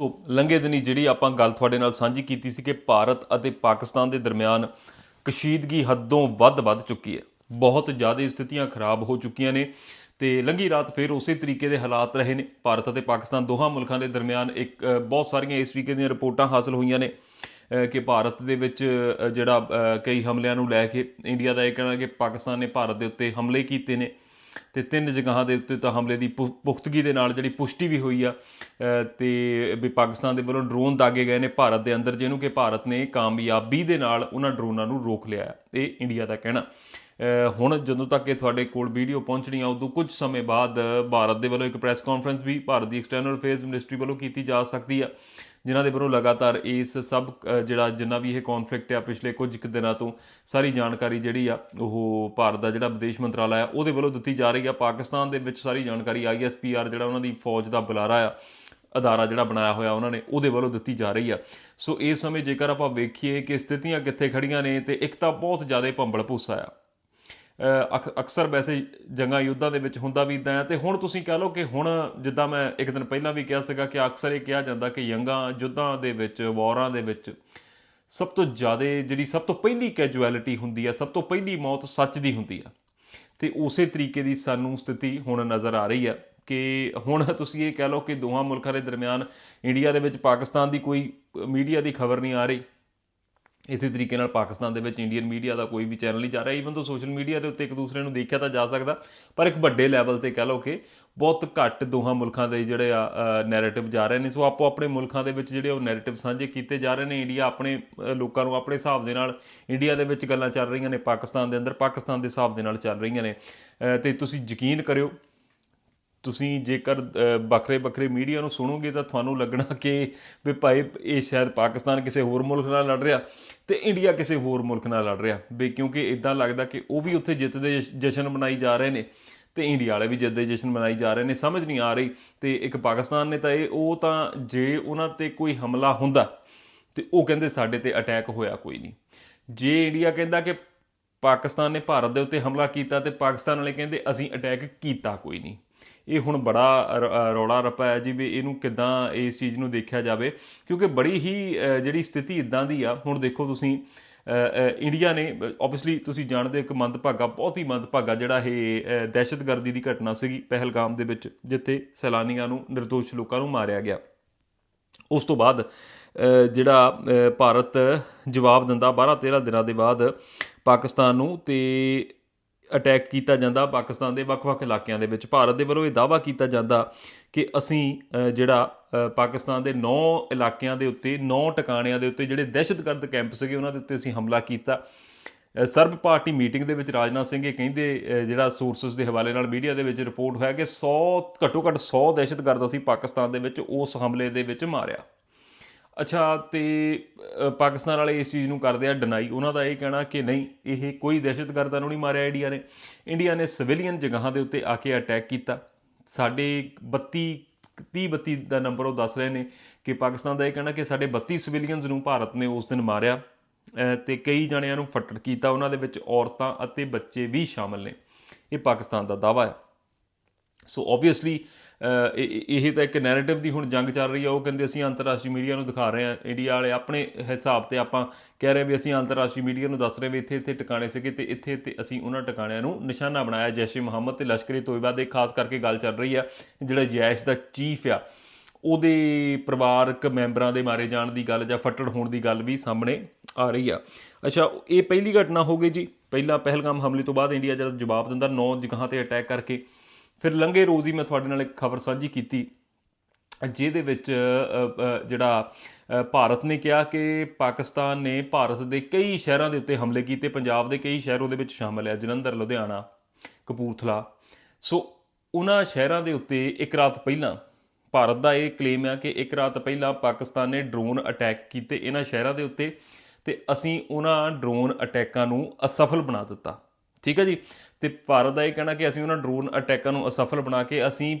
ਉਹ ਲੰਘੇ ਦਿਨੀ ਜਿਹੜੀ ਆਪਾਂ ਗੱਲ ਤੁਹਾਡੇ ਨਾਲ ਸਾਂਝੀ ਕੀਤੀ ਸੀ ਕਿ ਭਾਰਤ ਅਤੇ ਪਾਕਿਸਤਾਨ ਦੇ ਦਰਮਿਆਨ ਕਸ਼ੀਦਗੀ ਹੱਦੋਂ ਵੱਧ ਵੱਧ ਚੁੱਕੀ ਹੈ। ਬਹੁਤ ਜ਼ਿਆਦਾ ਸਥਿਤੀਆਂ ਖਰਾਬ ਹੋ ਚੁੱਕੀਆਂ ਨੇ ਤੇ ਲੰਘੀ ਰਾਤ ਫਿਰ ਉਸੇ ਤਰੀਕੇ ਦੇ ਹਾਲਾਤ ਰਹੇ ਨੇ। ਭਾਰਤ ਅਤੇ ਪਾਕਿਸਤਾਨ ਦੋਹਾਂ ਮੁਲਕਾਂ ਦੇ ਦਰਮਿਆਨ ਇੱਕ ਬਹੁਤ ਸਾਰੀਆਂ ਇਸ ਤਰੀਕੇ ਦੀਆਂ ਰਿਪੋਰਟਾਂ ਹਾਸਲ ਹੋਈਆਂ ਨੇ ਕਿ ਭਾਰਤ ਦੇ ਵਿੱਚ ਜਿਹੜਾ ਕਈ ਹਮਲਿਆਂ ਨੂੰ ਲੈ ਕੇ ਇੰਡੀਆ ਦਾ ਇਹ ਕਹਿਣਾ ਕਿ ਪਾਕਿਸਤਾਨ ਨੇ ਭਾਰਤ ਦੇ ਉੱਤੇ ਹਮਲੇ ਕੀਤੇ ਨੇ। ਤੇ ਤਿੰਨ ਜਗ੍ਹਾ ਦੇ ਉੱਤੇ ਤਾਂ ਹਮਲੇ ਦੀ ਪੁ- ਪੁਖਤਗੀ ਦੇ ਨਾਲ ਜਿਹੜੀ ਪੁਸ਼ਟੀ ਵੀ ਹੋਈ ਆ ਅ, ਤੇ ਵੀ ਪਾਕਿਸਤਾਨ ਦੇ ਵੱਲੋਂ ਡਰੋਨ ਦਾਗੇ ਗਏ ਨੇ ਭਾਰਤ ਦੇ ਅੰਦਰ ਜਿਹਨੂੰ ਕਿ ਭਾਰਤ ਨੇ ਕਾਮਯਾਬੀ ਦੇ ਨਾਲ ਉਹਨਾਂ ਡਰੋਨਾਂ ਨੂੰ ਰੋਕ ਲਿਆ ਇਹ ਇੰਡੀਆ ਦਾ ਕਹਿਣਾ। ਹੁਣ ਜਦੋਂ ਤੱਕ ਇਹ ਤੁਹਾਡੇ ਕੋਲ ਵੀਡੀਓ ਪਹੁੰਚਣੀ ਆ ਉਦੋਂ ਕੁਝ ਸਮੇਂ ਬਾਅਦ ਭਾਰਤ ਦੇ ਵੱਲੋਂ ਇੱਕ ਪ੍ਰੈਸ ਕਾਨਫਰੰਸ ਵੀ ਭਾਰਤ ਦੀ ਐਕਸਟਰਨਲ ਅਫੇਅਰਸ ਮਿਨਿਸਟਰੀ ਵੱਲੋਂ ਕੀਤੀ ਜਾ ਸਕਦੀ ਆ। ਜਿਨ੍ਹਾਂ ਦੇ ਵੱਲੋਂ ਲਗਾਤਾਰ ਇਸ ਸਭ ਜਿਹੜਾ ਜਿੰਨਾ ਵੀ ਇਹ ਕਨਫਲਿਕਟ ਆ ਪਿਛਲੇ ਕੁਝ ਕੁ ਦਿਨਾਂ ਤੋਂ, ਸਾਰੀ ਜਾਣਕਾਰੀ ਜਿਹੜੀ ਆ, ਉਹ ਭਾਰਤ ਦਾ ਜਿਹੜਾ ਵਿਦੇਸ਼ ਮੰਤਰਾਲਾ ਆ, ਉਹਦੇ ਵੱਲੋਂ ਦਿੱਤੀ ਜਾ ਰਹੀ ਆ। ਪਾਕਿਸਤਾਨ ਦੇ ਵਿੱਚ ਸਾਰੀ ਜਾਣਕਾਰੀ ਆਈਐਸਪੀਆਰ ਜਿਹੜਾ ਉਹਨਾਂ ਦੀ ਫੌਜ ਦਾ ਬੁਲਾਰਾ ਆ, ਅਦਾਰਾ ਜਿਹੜਾ ਬਣਾਇਆ ਹੋਇਆ ਉਹਨਾਂ ਨੇ, ਉਹਦੇ ਵੱਲੋਂ ਦਿੱਤੀ ਜਾ ਰਹੀ ਆ। ਸੋ ਇਸ ਸਮੇਂ ਜੇਕਰ ਆਪਾਂ ਵੇਖੀਏ ਕਿ ਸਥਿਤੀਆਂ ਕਿੱਥੇ ਖੜੀਆਂ ਨੇ, ਤੇ ਇੱਕ ਤਾਂ ਬਹੁਤ ਜ਼ਿਆਦਾ ਭੰਬਲ ਭੂਸਾ ਆ। ਅਕਸਰ ਵੈਸੇ ਜੰਗਾਂ ਯੁੱਧਾਂ ਦੇ ਵਿੱਚ ਹੁੰਦਾ ਵੀ ਇਦਾਂ ਹੈ ਤੇ ਹੁਣ ਤੁਸੀਂ ਕਹ ਲਓ ਕਿ ਹੁਣ ਜਿੱਦਾਂ ਮੈਂ ਇੱਕ ਦਿਨ ਪਹਿਲਾਂ ਵੀ ਕਿਹਾ ਸੀਗਾ ਕਿ ਅਕਸਰ ਇਹ ਕਿਹਾ ਜਾਂਦਾ ਕਿ ਜੰਗਾਂ ਯੁੱਧਾਂ ਦੇ ਵਿੱਚ, ਵਾਰਾਂ ਦੇ ਵਿੱਚ ਸਭ ਤੋਂ ਜ਼ਿਆਦਾ ਜਿਹੜੀ ਸਭ ਤੋਂ ਪਹਿਲੀ ਕੈਜੁਅਲਿਟੀ ਹੁੰਦੀ ਹੈ, ਸਭ ਤੋਂ ਪਹਿਲੀ ਮੌਤ ਸੱਚ ਦੀ ਹੁੰਦੀ ਆ। ਤੇ ਉਸੇ ਤਰੀਕੇ ਦੀ ਸਾਨੂੰ ਸਥਿਤੀ ਹੁਣ ਨਜ਼ਰ ਆ ਰਹੀ ਹੈ ਕਿ ਹੁਣ ਤੁਸੀਂ ਇਹ ਕਹਿ ਲਓ ਕਿ ਦੋਹਾਂ ਮੁਲਕਾਂ ਦੇ ਦਰਮਿਆਨ ਇੰਡੀਆ ਦੇ ਵਿੱਚ ਪਾਕਿਸਤਾਨ ਦੀ ਕੋਈ ਮੀਡੀਆ ਦੀ ਖਬਰ ਨਹੀਂ ਆ ਰਹੀ। ਇਸੇ ਤਰੀਕੇ ਨਾਲ ਪਾਕਿਸਤਾਨ ਦੇ ਵਿੱਚ ਇੰਡੀਅਨ ਮੀਡੀਆ ਦਾ ਕੋਈ ਵੀ ਚੈਨਲ ਨਹੀਂ ਜਾ ਰਿਹਾ ਈਵਨ ਤੋਂ ਸੋਸ਼ਲ ਮੀਡੀਆ ਦੇ ਉੱਤੇ ਇੱਕ ਦੂਸਰੇ ਨੂੰ ਦੇਖਿਆ ਤਾਂ ਜਾ ਸਕਦਾ ਪਰ ਇੱਕ ਵੱਡੇ ਲੈਵਲ ਤੇ ਕਹਿ ਲਓ ਕਿ ਬਹੁਤ ਘੱਟ ਦੋਹਾਂ ਮੁਲਕਾਂ ਦੇ ਜਿਹੜੇ ਆ ਨੈਰੇਟਿਵ ਜਾ ਰਹੇ ਨੇ। ਸੋ ਆਪੋ ਆਪਣੇ ਮੁਲਕਾਂ ਦੇ ਵਿੱਚ ਜਿਹੜੇ ਉਹ ਨੈਰੇਟਿਵ ਸਾਂਝੇ ਕੀਤੇ ਜਾ ਰਹੇ ਨੇ ਇੰਡੀਆ ਆਪਣੇ ਲੋਕਾਂ ਨੂੰ ਆਪਣੇ ਹਿਸਾਬ ਦੇ ਨਾਲ ਇੰਡੀਆ ਦੇ ਵਿੱਚ ਗੱਲਾਂ ਚੱਲ ਰਹੀਆਂ ਨੇ ਪਾਕਿਸਤਾਨ ਦੇ ਅੰਦਰ ਪਾਕਿਸਤਾਨ ਦੇ ਹਿਸਾਬ ਦੇ ਨਾਲ ਚੱਲ ਰਹੀਆਂ ਨੇ। ਅ, ਤੇ ਤੁਸੀਂ ਯਕੀਨ ਕਰਿਓ ਤੁਸੀਂ ਜੇਕਰ ਵੱਖਰੇ ਵੱਖਰੇ ਮੀਡੀਆ ਨੂੰ ਸੁਣੋਗੇ ਤਾਂ ਤੁਹਾਨੂੰ ਲੱਗਣਾ ਕਿ ਵੀ ਭਾਈ ਇਹ ਸ਼ਾਇਦ ਪਾਕਿਸਤਾਨ ਕਿਸੇ ਹੋਰ ਮੁਲਕ ਨਾਲ ਲੜ ਰਿਹਾ ਤੇ ਇੰਡੀਆ ਕਿਸੇ ਹੋਰ ਮੁਲਕ ਨਾਲ ਲੜ ਰਿਹਾ। ਵੀ ਕਿਉਂਕਿ ਇਦਾਂ ਲੱਗਦਾ ਕਿ ਉਹ ਵੀ ਉੱਥੇ ਜਿੱਤ ਦੇ ਜਸ਼ਨ ਮਨਾਈ ਜਾ ਰਹੇ ਨੇ ਤੇ ਇੰਡੀਆ ਵਾਲੇ ਵੀ ਜਿੱਤ ਦੇ ਜਸ਼ਨ ਮਨਾਈ ਜਾ ਰਹੇ ਨੇ, ਸਮਝ ਨਹੀਂ ਆ ਰਹੀ। ਤੇ ਇੱਕ ਪਾਕਿਸਤਾਨ ਨੇ ਤਾਂ ਇਹ, ਉਹ ਤਾਂ ਜੇ ਉਹਨਾਂ ਤੇ ਕੋਈ ਹਮਲਾ ਹੁੰਦਾ ਤੇ ਉਹ ਕਹਿੰਦੇ ਸਾਡੇ ਤੇ ਅਟੈਕ ਹੋਇਆ ਕੋਈ ਨਹੀਂ। ਜੇ ਇੰਡੀਆ ਕਹਿੰਦਾ ਕਿ ਪਾਕਿਸਤਾਨ ਨੇ ਭਾਰਤ ਦੇ ਉੱਤੇ ਹਮਲਾ ਕੀਤਾ ਤੇ ਪਾਕਿਸਤਾਨ ਵਾਲੇ ਕਹਿੰਦੇ ਅਸੀਂ ਅਟੈਕ ਕੀਤਾ ਕੋਈ ਨਹੀਂ। ਇਹ ਹੁਣ ਬੜਾ ਰ- ਰੌਲਾ ਰੱਪਾ ਹੈ ਜੀ ਵੀ ਇਹਨੂੰ ਕਿਦਾਂ ਇਸ ਚੀਜ਼ ਨੂੰ ਦੇਖਿਆ ਜਾਵੇ। ਕਿਉਂਕਿ ਬੜੀ ਹੀ ਜਿਹੜੀ ਸਥਿਤੀ ਇਦਾਂ ਦੀ ਆ, ਹੁਣ ਦੇਖੋ ਤੁਸੀਂ ਇੰਡੀਆ ਨੇ ਆਬਵੀਅਸਲੀ ਤੁਸੀਂ ਜਾਣਦੇ ਹੋ ਇੱਕ ਮੰਦਭਾਗਾ, ਬਹੁਤ ਹੀ ਮੰਦਭਾਗਾ ਜਿਹੜਾ ਇਹ ਦਹਿਸ਼ਤਗਰਦੀ ਦੀ ਘਟਨਾ ਸੀਗੀ ਪਹਿਲਗਾਮ ਦੇ ਵਿੱਚ, ਜਿੱਥੇ ਸੈਲਾਨੀਆਂ ਨੂੰ નિર્ਦੋਸ਼ ਲੋਕਾਂ ਨੂੰ ਮਾਰਿਆ ਗਿਆ। ਉਸ ਤੋਂ ਬਾਅਦ ਜਿਹੜਾ ਭਾਰਤ ਜਵਾਬ ਦਿੰਦਾ 12 13 ਦਿਨਾਂ ਦੇ ਬਾਅਦ ਪਾਕਿਸਤਾਨ ਨੂੰ, ਤੇ ਅਟੈਕ ਕੀਤਾ ਜਾਂਦਾ ਪਾਕਿਸਤਾਨ ਦੇ ਵੱਖ-ਵੱਖ ਇਲਾਕਿਆਂ ਦੇ ਵਿੱਚ। ਭਾਰਤ ਦੇ ਵੱਲੋਂ ਇਹ ਦਾਅਵਾ ਕੀਤਾ ਜਾਂਦਾ ਕਿ ਅਸੀਂ ਜਿਹੜਾ ਪਾਕਿਸਤਾਨ ਦੇ 9 ਇਲਾਕਿਆਂ ਦੇ ਉੱਤੇ 9 ਟਿਕਾਣਿਆਂ ਦੇ ਉੱਤੇ ਜਿਹੜੇ ਦਹਿਸ਼ਤਗਰਦ ਕੈਂਪ ਸੀਗੇ, ਉਹਨਾਂ ਦੇ ਉੱਤੇ ਅਸੀਂ ਹਮਲਾ ਕੀਤਾ। ਸਰਬ ਪਾਰਟੀ ਮੀਟਿੰਗ ਦੇ ਵਿੱਚ ਰਾਜਨਾਥ ਸਿੰਘ ਇਹ ਕਹਿੰਦੇ ਜਿਹੜਾ ਸੋਰਸਸ ਦੇ ਹਵਾਲੇ ਨਾਲ ਮੀਡੀਆ ਦੇ ਵਿੱਚ ਰਿਪੋਰਟ ਹੋਇਆ ਕਿ 100 ਘੱਟੋ ਘੱਟ 100 ਦਹਿਸ਼ਤਗਰਦ ਅਸੀਂ ਪਾਕਿਸਤਾਨ ਦੇ ਵਿੱਚ ਉਸ ਹਮਲੇ ਦੇ ਵਿੱਚ ਮਾਰਿਆ। ਅੱਛਾ ਤੇ ਪਾਕਿਸਤਾਨ ਵਾਲੇ ਇਸ ਚੀਜ਼ ਨੂੰ ਕਰਦੇ ਆ ਡਿਨਾਈ ਉਹਨਾਂ ਦਾ ਇਹ ਕਹਿਣਾ ਕਿ ਨਹੀਂ ਇਹ ਕੋਈ ਦਹਿਸ਼ਤਗਰਦਾਂ ਨੂੰ ਨਹੀਂ ਮਾਰਿਆ ਇੰਡੀਆ ਨੇ। ਇੰਡੀਆ ਨੇ ਸਿਵਿਲੀਅਨ ਜਗ੍ਹਾ ਦੇ ਉੱਤੇ ਆ ਕੇ ਅਟੈਕ ਕੀਤਾ। ਸਾਡੇ 32 30 32 ਦਾ ਨੰਬਰ ਉਹ ਦੱਸ ਰਹੇ ਨੇ ਕਿ ਪਾਕਿਸਤਾਨ ਦਾ ਇਹ ਕਹਿਣਾ ਕਿ ਸਾਡੇ 32 ਸਿਵਿਲੀਅਨਸ ਨੂੰ ਭਾਰਤ ਨੇ ਉਸ ਦਿਨ ਮਾਰਿਆ। ਅ, ਤੇ ਕਈ ਜਣਿਆਂ ਨੂੰ ਫੱਟੜ ਕੀਤਾ। ਉਹਨਾਂ ਦੇ ਵਿੱਚ ਔਰਤਾਂ ਅਤੇ ਬੱਚੇ ਵੀ ਸ਼ਾਮਲ ਨੇ। ਇਹ ਪਾਕਿਸਤਾਨ ਦਾ ਦਾਵਾ ਹੈ। ਸੋ ਆਬਵੀਅਸਲੀ ਇਹ ਤਾਂ ਇੱਕ ਨੈਰੇਟਿਵ ਦੀ ਹੁਣ ਜੰਗ ਚੱਲ ਰਹੀ ਆ। ਉਹ ਕਹਿੰਦੇ ਅਸੀਂ ਅੰਤਰਰਾਸ਼ਟਰੀ ਮੀਡੀਆ ਨੂੰ ਦਿਖਾ ਰਹੇ ਹਾਂ ਇੰਡੀਆ ਵਾਲੇ ਆਪਣੇ ਹਿਸਾਬ ਤੇ ਆਪਾਂ ਕਹਿ ਰਹੇ ਵੀ ਅਸੀਂ ਅੰਤਰਰਾਸ਼ਟਰੀ ਮੀਡੀਆ ਨੂੰ ਦੱਸ ਰਹੇ ਵੀ ਇੱਥੇ ਇੱਥੇ ਟਿਕਾਣੇ ਸੀਗੇ ਤੇ ਇੱਥੇ ਤੇ ਅਸੀਂ ਉਹਨਾਂ ਟਿਕਾਣਿਆਂ ਨੂੰ ਨਿਸ਼ਾਨਾ ਬਣਾਇਆ। ਜੈਸ਼ੇ ਮੁਹੰਮਦ ਤੇ ਲਸ਼ਕਰ-ਏ ਤੋਇਬਾ ਦੇ। ਖਾਸ ਕਰਕੇ ਗੱਲ ਚੱਲ ਰਹੀ ਆ ਜਿਹੜਾ ਜੈਸ਼ ਦਾ ਚੀਫ ਆ, ਉਹਦੇ ਪਰਿਵਾਰਕ ਮੈਂਬਰਾਂ ਦੇ ਮਾਰੇ ਜਾਣ ਦੀ ਗੱਲ ਜਾਂ ਫੱਟੜ ਹੋਣ ਦੀ ਗੱਲ ਵੀ ਸਾਹਮਣੇ ਆ ਰਹੀ ਆ। ਅੱਛਾ, ਇਹ ਪਹਿਲੀ ਘਟਨਾ ਹੋ ਗਈ ਜੀ। ਪਹਿਲਾ ਪਹਿਲਗਾਮ ਹਮਲੇ ਤੋਂ ਬਾਅਦ ਇੰਡੀਆ ਜਦ ਜਵਾਬ ਦਿੰਦਾ, ਨੌ ਜਗ੍ਹਾ ਤੇ ਅਟੈਕ ਕਰਕੇ ਫਿਰ ਲੰਘੇ ਰੋਜ਼ ਹੀ ਮੈਂ ਤੁਹਾਡੇ ਨਾਲ ਇੱਕ ਖਬਰ ਸਾਂਝੀ ਕੀਤੀ, ਜਿਹਦੇ ਵਿੱਚ ਜਿਹੜਾ ਭਾਰਤ ਨੇ ਕਿਹਾ ਕਿ ਪਾਕਿਸਤਾਨ ਨੇ ਭਾਰਤ ਦੇ ਕਈ ਸ਼ਹਿਰਾਂ ਦੇ ਉੱਤੇ ਹਮਲੇ ਕੀਤੇ, ਪੰਜਾਬ ਦੇ ਕਈ ਸ਼ਹਿਰ ਉਹਦੇ ਵਿੱਚ ਸ਼ਾਮਲ ਹੈ ਜਲੰਧਰ, ਲੁਧਿਆਣਾ, ਕਪੂਰਥਲਾ। ਸੋ, ਉਹਨਾਂ ਸ਼ਹਿਰਾਂ ਦੇ ਉੱਤੇ ਇੱਕ ਰਾਤ ਪਹਿਲਾਂ ਭਾਰਤ ਦਾ ਇਹ ਕਲੇਮ ਹੈ ਕਿ ਇੱਕ ਰਾਤ ਪਹਿਲਾਂ ਪਾਕਿਸਤਾਨ ਨੇ ਡਰੋਨ ਅਟੈਕ ਕੀਤੇ ਇਹਨਾਂ ਸ਼ਹਿਰਾਂ ਦੇ ਉੱਤੇ ਤੇ ਅਸੀਂ ਉਹਨਾਂ ਡਰੋਨ ਅਟੈਕਾਂ ਨੂੰ ਅਸਫਲ ਬਣਾ ਦਿੱਤਾ। ਠੀਕ ਹੈ ਜੀ? ਤੇ ਭਾਰਤ ਦਾ ਇਹ ਕਹਿਣਾ ਕਿ ਅਸੀਂ ਉਹਨਾਂ ਡਰੋਨ ਅਟੈਕਾਂ ਨੂੰ ਅਸਫਲ ਬਣਾ ਕੇ ਅਸੀਂ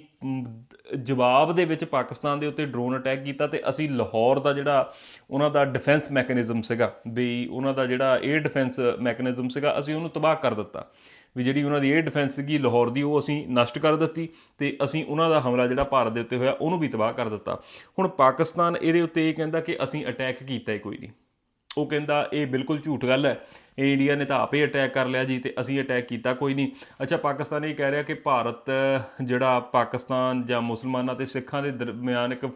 ਜਵਾਬ ਦੇ ਵਿੱਚ ਪਾਕਿਸਤਾਨ ਦੇ ਉੱਤੇ ਡਰੋਨ ਅਟੈਕ ਕੀਤਾ ਤੇ ਅਸੀਂ ਲਾਹੌਰ ਦਾ ਜਿਹੜਾ ਉਹਨਾਂ ਦਾ ਡਿਫੈਂਸ ਮੈਕੈਨਿਜ਼ਮ ਸੀਗਾ, ਵੀ ਉਹਨਾਂ ਦਾ ਜਿਹੜਾ 에ਅਰ ਡਿਫੈਂਸ ਮੈਕੈਨਿਜ਼ਮ ਸੀਗਾ, ਅਸੀਂ ਉਹਨੂੰ ਤਬਾਹ ਕਰ ਦਿੱਤਾ। ਵੀ ਜਿਹੜੀ ਉਹਨਾਂ ਦੀ 에ਅਰ ਡਿਫੈਂਸ ਸੀਗੀ ਲਾਹੌਰ ਦੀ, ਉਹ ਅਸੀਂ ਨਸ਼ਟ ਕਰ ਦਿੱਤੀ ਤੇ ਅਸੀਂ ਉਹਨਾਂ ਦਾ ਹਮਲਾ ਜਿਹੜਾ ਭਾਰਤ ਦੇ ਉੱਤੇ ਹੋਇਆ, ਉਹਨੂੰ ਵੀ ਤਬਾਹ ਕਰ ਦਿੱਤਾ। ਹੁਣ ਪਾਕਿਸਤਾਨ ਇਹਦੇ ਉੱਤੇ ਇਹ ਕਹਿੰਦਾ ਕਿ ਅਸੀਂ ਅਟੈਕ ਕੀਤਾ ਹੀ ਕੋਈ ਨਹੀਂ। ਉਹ ਕਹਿੰਦਾ ਇਹ ਬਿਲਕੁਲ ਝੂਠ ਗੱਲ ਹੈ। ਇਹ ਇੰਡੀਆ ਨੇ ਤਾਂ ਆਪੇ ਅਟੈਕ ਕਰ ਲਿਆ ਜੀ ਤੇ ਅਸੀਂ ਅਟੈਕ ਕੀਤਾ, ਕੋਈ ਨਹੀਂ। ਅੱਛਾ, ਪਾਕਿਸਤਾਨ ਇਹ ਕਹਿ ਰਿਹਾ ਕਿ ਭਾਰਤ, ਜਿਹੜਾ ਪਾਕਿਸਤਾਨ ਜਾਂ ਮੁਸਲਮਾਨਾਂ ਤੇ ਸਿੱਖਾਂ ਦੇ ਦਰਮਿਆਨ ਇੱਕ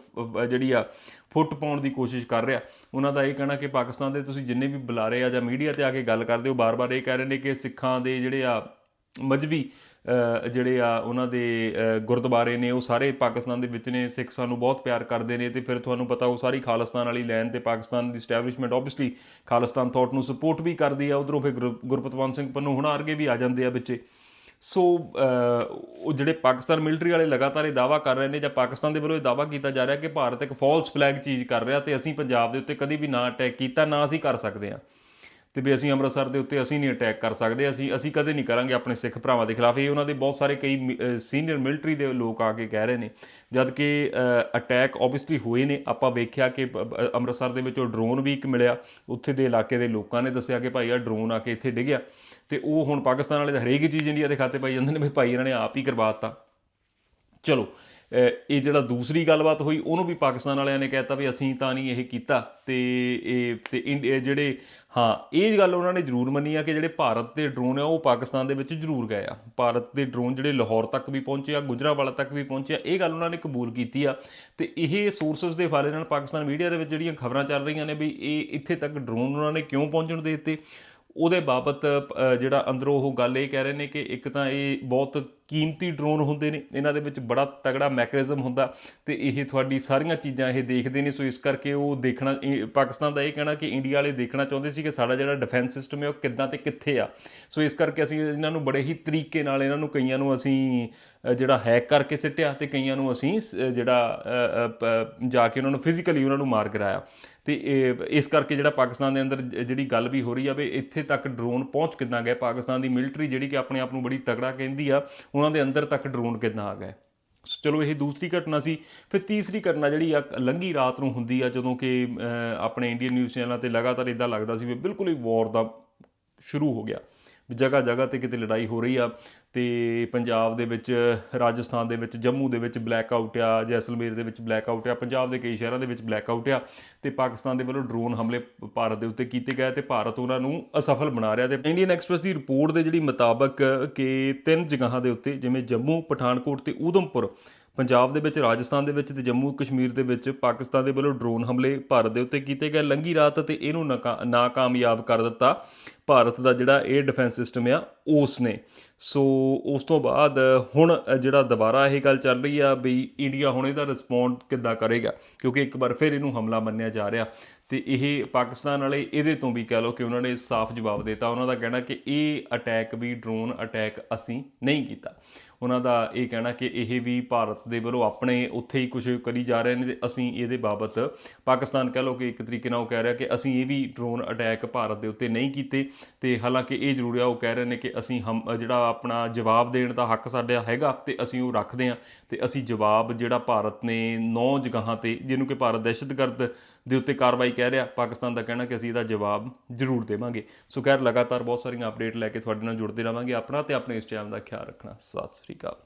ਜਿਹੜੀ ਆ, ਫੁੱਟ ਪਾਉਣ ਦੀ ਕੋਸ਼ਿਸ਼ ਕਰ ਰਿਹਾ। ਉਹਨਾਂ ਦਾ ਇਹ ਕਹਿਣਾ ਕਿ ਪਾਕਿਸਤਾਨ ਦੇ ਤੁਸੀਂ ਜਿੰਨੇ ਵੀ ਬੁਲਾਰੇ ਆ ਜਾਂ ਮੀਡੀਆ ਤੇ ਆ ਕੇ ਗੱਲ ਕਰਦੇ ਹੋ, ਬਾਰ-ਬਾਰ ਇਹ ਕਹਿ ਰਹੇ ਨੇ ਕਿ ਸਿੱਖਾਂ ਦੇ ਜਿਹੜੇ ਆ, ਮਜਬੀ ਜਿਹੜੇ ਆ ਉਹਨਾਂ ਦੇ ਗੁਰਦੁਆਰੇ ਨੇ, ਉਹ ਸਾਰੇ ਪਾਕਿਸਤਾਨ ਦੇ ਵਿੱਚ ਨੇ। ਸਿੱਖ ਸਾਨੂੰ ਬਹੁਤ ਪਿਆਰ ਕਰਦੇ ਨੇ ਤੇ ਫਿਰ ਤੁਹਾਨੂੰ ਪਤਾ ਉਹ ਸਾਰੀ ਖਾਲਿਸਤਾਨ ਵਾਲੀ ਲਾਈਨ ਤੇ ਪਾਕਿਸਤਾਨ ਦੀ ਸਟੈਬਲਿਸ਼ਮੈਂਟ ਆਬਵੀਅਸਲੀ ਖਾਲਿਸਤਾਨ ਥਾਟ ਨੂੰ ਸਪੋਰਟ ਵੀ ਕਰਦੀ ਆ। ਉਧਰੋਂ ਫਿਰ ਗੁਰ- ਗੁਰਪਤਵੰਤ ਸਿੰਘ ਪੰਨੂ ਹੁਣ ਅਰਗੇ ਵੀ ਆ ਜਾਂਦੇ ਆ ਵਿੱਚੇ ਸੋ ਉਹ ਜਿਹੜੇ ਪਾਕਿਸਤਾਨ ਮਿਲਟਰੀ ਵਾਲੇ ਲਗਾਤਾਰ ਇਹ ਦਾਵਾ ਕਰ ਰਹੇ ਨੇ ਜਾਂ ਪਾਕਿਸਤਾਨ ਦੇ ਵੱਲੋਂ ਇਹ ਦਾਵਾ ਕੀਤਾ ਜਾ ਰਿਹਾ ਕਿ ਭਾਰਤ ਇੱਕ ਫਾਲਸ ਫਲੈਗ ਚੀਜ਼ ਕਰ ਰਿਹਾ ਤੇ ਅਸੀਂ ਪੰਜਾਬ ਦੇ ਉੱਤੇ ਕਦੀ ਵੀ ਨਾ ਅਟੈਕ ਕੀਤਾ, ਨਾ ਅਸੀਂ ਕਰ ਸਕਦੇ ਹਾਂ। ਤੇ ਵੀ ਅਸੀਂ ਅੰਮ੍ਰਿਤਸਰ ਦੇ ਉੱਤੇ ਅਸੀਂ ਨਹੀਂ ਅਟੈਕ ਕਰ ਸਕਦੇ, ਅਸੀਂ ਅਸੀਂ ਕਦੇ ਨਹੀਂ ਕਰਾਂਗੇ ਆਪਣੇ ਸਿੱਖ ਭਰਾਵਾਂ ਦੇ ਖਿਲਾਫ। ਇਹ ਉਹਨਾਂ ਦੇ ਬਹੁਤ ਸਾਰੇ ਕਈ ਸੀਨੀਅਰ ਮਿਲਟਰੀ ਦੇ ਲੋਕ ਆ ਕੇ ਕਹਿ ਰਹੇ ਨੇ, ਜਦ ਕਿ ਅਟੈਕ ਆਬਵੀਅਸਲੀ ਹੋਏ ਨੇ। ਆਪਾਂ ਵੇਖਿਆ ਕਿ ਪ- ਅੰਮ੍ਰਿਤਸਰ ਦੇ ਵਿੱਚ ਉਹ ਡਰੋਨ ਵੀ ਇੱਕ ਮਿਲਿਆ। ਉੱਥੇ ਦੇ ਇਲਾਕੇ ਦੇ ਲੋਕਾਂ ਨੇ ਦੱਸਿਆ ਕਿ ਭਾਈ ਆ ਡਰੋਨ ਆ ਕੇ ਇੱਥੇ ਡਿੱਗਿਆ ਤੇ ਉਹ ਹੁਣ ਪਾਕਿਸਤਾਨ ਵਾਲੇ ਤਾਂ ਹਰੇਕ ਚੀਜ਼ ਇੰਡੀਆ ਦੇ ਖਾਤੇ ਪਾਈ ਜਾਂਦੇ ਨੇ ਵੀ ਭਾਈ ਇਹਨਾਂ ਨੇ ਆਪ ਹੀ ਕਰਵਾ ਦਿੱਤਾ। ਚਲੋ ਇਹ ਜਿਹੜਾ ਦੂਸਰੀ ਗੱਲਬਾਤ ਹੋਈ, ਉਹਨੂੰ ਵੀ ਪਾਕਿਸਤਾਨ ਵਾਲਿਆਂ ਨੇ ਕਹਿਤਾ ਵੀ ਅਸੀਂ ਤਾਂ ਨਹੀਂ ਇਹ ਕੀਤਾ ਤੇ ਇਹ ਤੇ ਇੰਡ- ਜਿਹੜੇ, ਹਾਂ, ਇਹ ਗੱਲ ਉਹਨਾਂ ਨੇ ਜ਼ਰੂਰ ਮੰਨੀ ਆ ਕਿ ਜਿਹੜੇ ਭਾਰਤ ਦੇ ਡਰੋਨ ਆ, ਉਹ ਪਾਕਿਸਤਾਨ ਦੇ ਵਿੱਚ ਜ਼ਰੂਰ ਗਏ ਆ। ਭਾਰਤ ਦੇ ਡਰੋਨ ਜਿਹੜੇ ਲਾਹੌਰ ਤੱਕ ਵੀ ਪਹੁੰਚੇ ਆ, ਗੁਜਰਾਵਾਲਾ ਤੱਕ ਵੀ ਪਹੁੰਚੇ ਆ, ਇਹ ਗੱਲ ਉਹਨਾਂ ਨੇ ਕਬੂਲ ਕੀਤੀ ਆ। ਤੇ ਇਹ ਸੋਰਸਸ ਦੇ ਹਵਾਲੇ ਨਾਲ ਪਾਕਿਸਤਾਨ ਮੀਡੀਆ ਦੇ ਵਿੱਚ ਜਿਹੜੀਆਂ ਖਬਰਾਂ ਚੱਲ ਰਹੀਆਂ ਨੇ ਵੀ ਇਹ ਇੱਥੇ ਤੱਕ ਡਰੋਨ ਉਹਨਾਂ ਨੇ ਕਿਉਂ ਪਹੁੰਚਣ ਦੇ ਦਿੱਤੇ? ਉਹਦੇ ਬਾਬਤ ਜਿਹੜਾ ਅੰਦਰੋਂ ਉਹ ਗੱਲ ਇਹ ਕਹਿ ਰਹੇ ਨੇ ਕਿ ਇੱਕ ਤਾਂ ਇਹ ਬਹੁਤ ਕੀਮਤੀ ਡਰੋਨ ਹੁੰਦੇ ਨੇ, ਇਹਨਾਂ ਦੇ ਵਿੱਚ ਬੜਾ ਤਗੜਾ ਮੈਕੈਨਿਜ਼ਮ ਹੁੰਦਾ ਤੇ ਇਹ ਤੁਹਾਡੀ ਸਾਰੀਆਂ ਚੀਜ਼ਾਂ ਇਹ ਦੇਖਦੇ ਨੇ, ਸੋ ਇਸ ਕਰਕੇ ਉਹ ਦੇਖਣਾ ਇਹ- ਪਾਕਿਸਤਾਨ ਦਾ ਇਹ ਕਹਿਣਾ ਕਿ ਇੰਡੀਆ ਵਾਲੇ ਦੇਖਣਾ ਚਾਹੁੰਦੇ ਸੀ ਕਿ ਸਾਡਾ ਜਿਹੜਾ ਡਿਫੈਂਸ ਸਿਸਟਮ ਹੈ ਉਹ ਕਿੱਦਾਂ ਤੇ ਕਿੱਥੇ ਆ। ਸੋ ਇਸ ਕਰਕੇ ਅਸੀਂ ਇਹਨਾਂ ਨੂੰ ਬੜੇ ਹੀ ਤਰੀਕੇ ਨਾਲ ਇਹਨਾਂ ਨੂੰ ਕਈਆਂ ਨੂੰ ਅਸੀਂ ਜਿਹੜਾ ਹੈਕ ਕਰਕੇ ਸਿੱਟਿਆ ਤੇ ਕਈਆਂ ਨੂੰ ਅਸੀਂ, ਸ- ਜਿਹੜਾ ਜਾ ਕੇ ਉਹਨਾਂ ਨੂੰ ਫਿਜ਼ੀਕਲੀ ਉਹਨਾਂ ਨੂੰ ਮਾਰ ਕਰਾਇਆ ਤੇ ਇਹ, ਇਸ ਕਰਕੇ ਜਿਹੜਾ ਪਾਕਿਸਤਾਨ ਦੇ ਅੰਦਰ ਜਿਹੜੀ ਗੱਲ ਵੀ ਹੋ ਰਹੀ ਆ ਵੀ ਇੱਥੇ ਤੱਕ ਡਰੋਨ ਪਹੁੰਚ ਕਿੱਦਾਂ ਗਏ ਪਾਕਿਸਤਾਨ ਦੀ ਮਿਲਟਰੀ ਜਿਹੜੀ ਕਿ ਆਪਣੇ ਆਪ ਨੂੰ ਬੜੀ ਤਗੜਾ ਕਹਿੰਦੀ ਆ ਉਹਨਾਂ ਦੇ ਅੰਦਰ ਤੱਕ ਡਰੋਨ ਕਿੱਦਾਂ ਆ ਗਏ। ਸੋ ਚਲੋ ਇਹ ਦੂਸਰੀ ਘਟਨਾ ਸੀ। ਫਿਰ ਤੀਸਰੀ ਘਟਨਾ ਜਿਹੜੀ ਆ ਲੰਗੀ ਰਾਤ ਨੂੰ ਹੁੰਦੀ ਆ, ਜਦੋਂ ਕਿ ਆਪਣੇ ਇੰਡੀਅਨ ਨਿਊਜ਼ ਚੈਨਲਾਂ ਤੇ ਲਗਾਤਾਰ ਇਦਾਂ ਲੱਗਦਾ ਸੀ ਵੀ ਬਿਲਕੁਲ ਹੀ ਵਾਰ ਦਾ ਸ਼ੁਰੂ ਹੋ ਗਿਆ। ਵੀ ਜਗ੍ਹਾ ਜਗ੍ਹਾ ਤੇ ਕਿਤੇ ਲੜਾਈ ਹੋ ਰਹੀ ਆ। ਤੇ ਪੰਜਾਬ ਦੇ ਵਿੱਚ, ਰਾਜਸਥਾਨ ਦੇ ਵਿੱਚ, ਜੰਮੂ ਦੇ ਵਿੱਚ ਬਲੈਕ ਆਊਟ ਆ, ਜੈਸਲਮੇਰ ਦੇ ਵਿੱਚ ਬਲੈਕ ਆਊਟ ਆ, ਪੰਜਾਬ ਦੇ ਕਈ ਸ਼ਹਿਰਾਂ ਦੇ ਵਿੱਚ ਬਲੈਕ ਆਊਟ ਆ। ਤੇ ਪਾਕਿਸਤਾਨ ਦੇ ਵੱਲੋਂ ਡਰੋਨ ਹਮਲੇ ਭਾਰਤ ਦੇ ਉੱਤੇ ਕੀਤੇ ਗਏ ਤੇ ਭਾਰਤ ਉਹਨਾਂ ਨੂੰ ਅਸਫਲ ਬਣਾ ਰਿਹਾ ਤੇ ਇੰਡੀਅਨ ਐਕਸਪ੍ਰੈਸ ਦੀ ਰਿਪੋਰਟ ਦੇ ਜਿਹੜੀ ਮੁਤਾਬਕ ਕਿ ਤਿੰਨ ਜਗ੍ਹਾਵਾਂ ਦੇ ਉੱਤੇ, ਜਿਵੇਂ ਜੰਮੂ, ਪਠਾਨਕੋਟ ਤੇ ਉਧਮਪੁਰ ਪੰਜਾਬ ਦੇ ਵਿੱਚ, ਰਾਜਸਥਾਨ ਦੇ ਵਿੱਚ ਤੇ ਜੰਮੂ ਕਸ਼ਮੀਰ ਦੇ ਵਿੱਚ ਪਾਕਿਸਤਾਨ ਦੇ ਵੱਲੋਂ ਡਰੋਨ ਹਮਲੇ ਭਾਰਤ ਦੇ ਉੱਤੇ ਕੀਤੇ ਗਏ ਲੰਗੀ ਰਾਤ ਤੇ ਇਹਨੂੰ ਨਾਕਾ- ਨਾਕਾਮਯਾਬ ਕਰ ਦਿੱਤਾ। ਭਾਰਤ ਦਾ ਜਿਹੜਾ 에ਅਰ ਡਿਫੈਂਸ ਸਿਸਟਮ ਆ ਉਸ ਨੇ ਸੋ ਉਸ ਤੋਂ ਬਾਅਦ ਹੁਣ ਜਿਹੜਾ ਦੁਬਾਰਾ ਇਹ ਗੱਲ ਚੱਲ ਰਹੀ ਆ ਵੀ ਇੰਡੀਆ ਹੁਣ ਇਹਦਾ ਰਿਸਪੌਂਡ ਕਿੱਦਾਂ ਕਰੇਗਾ, ਕਿਉਂਕਿ ਇੱਕ ਵਾਰ ਫਿਰ ਇਹਨੂੰ ਹਮਲਾ ਮੰਨਿਆ ਜਾ ਰਿਹਾ। ਤੇ ਇਹ ਪਾਕਿਸਤਾਨ ਵਾਲੇ ਇਹਦੇ ਤੋਂ ਵੀ ਕਹਿ ਲਓ ਕਿ ਉਹਨਾਂ ਨੇ ਸਾਫ਼ ਜਵਾਬ ਦਿੱਤਾ। ਉਹਨਾਂ ਦਾ ਕਹਿਣਾ ਕਿ ਇਹ ਅਟੈਕ ਵੀ ਡਰੋਨ ਅਟੈਕ ਅਸੀਂ ਨਹੀਂ ਕੀਤਾ। ਉਹਨਾਂ ਦਾ ਇਹ ਕਹਿਣਾ ਕਿ ਇਹ ਵੀ ਭਾਰਤ ਦੇ ਵੱਲੋਂ ਆਪਣੇ ਉੱਥੇ ਹੀ ਕੁਝ ਕਰੀ ਜਾ ਰਹੇ ਨੇ ਤੇ ਅਸੀਂ ਇਹਦੇ ਬਾਬਤ ਪਾਕਿਸਤਾਨ ਕਹਿ ਲਓ ਕਿ ਇੱਕ ਤਰੀਕੇ ਨਾਲ ਉਹ ਕਹਿ ਰਿਹਾ ਕਿ ਅਸੀਂ ਇਹ ਵੀ ਡਰੋਨ ਅਟੈਕ ਭਾਰਤ ਦੇ ਉੱਤੇ ਨਹੀਂ ਕੀਤੇ ਤੇ ਹਾਲਾਂਕਿ ਇਹ ਜ਼ਰੂਰ ਆ, ਉਹ ਕਹਿ ਰਹੇ ਨੇ ਕਿ ਅਸੀਂ ਹਮ, ਜਿਹੜਾ ਆਪਣਾ ਜਵਾਬ ਦੇਣ ਦਾ ਹੱਕ ਸਾਡਾ ਹੈਗਾ ਤੇ ਅਸੀਂ ਉਹ ਰੱਖਦੇ ਹਾਂ ਤੇ ਅਸੀਂ ਜਵਾਬ ਜਿਹੜਾ ਭਾਰਤ ਨੇ ਨੌ ਜਗ੍ਹਾਵਾਂ ਤੇ, ਜਿਹਨੂੰ ਕਿ ਭਾਰਤ ਦਹਿਸ਼ਤਗਰਦ ਦੇ ਉੱਤੇ ਕਾਰਵਾਈ ਕਹਿ ਰਿਹਾ, ਪਾਕਿਸਤਾਨ ਦਾ ਕਹਿਣਾ ਕਿ ਅਸੀਂ ਇਹਦਾ ਜਵਾਬ ਜ਼ਰੂਰ ਦੇਵਾਂਗੇ। ਸੋ ਖੈਰ, ਲਗਾਤਾਰ ਬਹੁਤ ਸਾਰੀਆਂ ਅਪਡੇਟ ਲੈ ਕੇ ਤੁਹਾਡੇ ਨਾਲ ਜੁੜਦੇ ਰਵਾਂਗੇ ਆਪਣਾ ਤੇ ਆਪਣੇ ਇਸ ਟਾਈਮ ਦਾ ਖਿਆਲ ਰੱਖਣਾ। ਸਤਿ ਸ੍ਰੀ ਅਕਾਲ